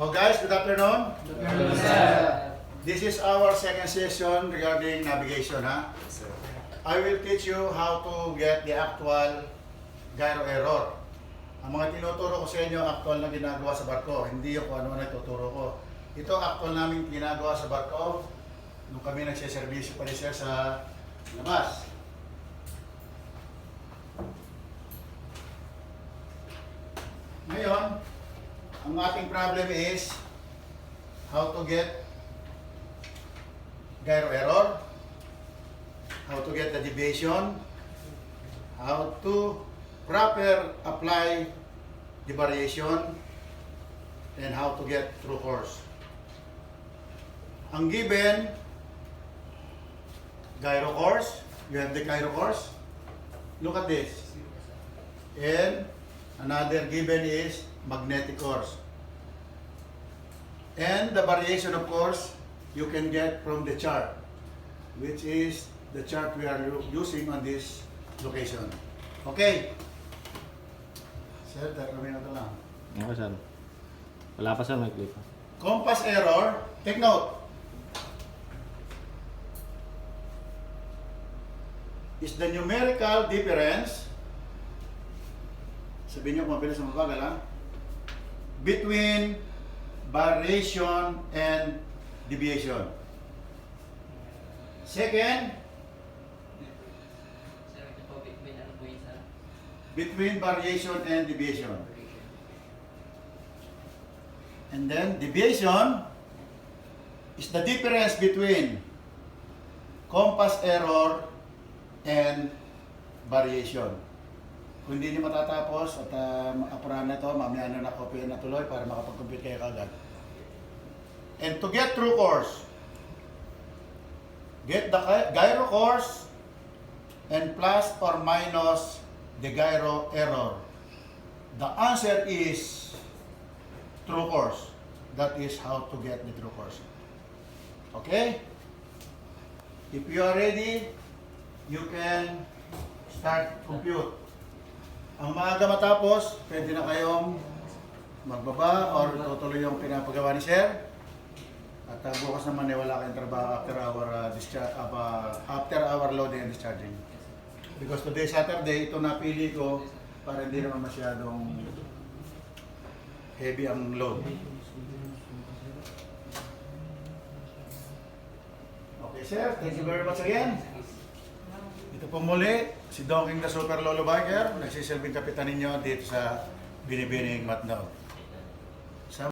Oh guys, good afternoon. This is our second session regarding navigation, ha? I will teach you how to get the actual gyro error. Ang mga tinuturo ko sa inyo, actual na ginagawa sa barko, hindi yung kung ano na ituturo ko. Ito actual namin ginagawa sa barko nung kami nagsiservisyo pa ni Sir sa labas. Ngayon, ang ating problem is how to get gyro error, how to get the deviation, how to proper apply the variation, and how to get true course. Ang given gyro course, you have the gyro course. Look at this. And another given is magnetic course. And the variation of course you can get from the chart, which is the chart we are using on this location. Okay. Sir, tatlong minuto lang. Okay, sir. Wala pa, sir. May clip. Compass error, take note. Is the numerical difference, sabihin niyo kung mabilis o mabagal ha, between variation and deviation. Second, between variation and deviation. And then deviation is the difference between compass error and variation. Kung hindi niyo matatapos at uh, apurahan na ito, mamaya na nakopya na tuloy para makapag-compute kayo kagad. And to get true course, get the gy- gyro course and plus or minus the gyro error. The answer is true course. That is how to get the true course. Okay? If you are ready, you can start compute. Ang maaga matapos, pwede na kayong magbaba or tutuloy yung pinapagawa ni Sir. At uh, bukas naman eh, wala kayong trabaho after our uh, discharge, uh, after our loading and discharging. Because today Saturday, ito napili ko para hindi naman masyadong heavy ang load. Okay sir, thank you very much again. Ito po muli, si Donking the Super Lolo Biker, nagsisilbing kapitan ninyo dito sa Binibining Matnaw.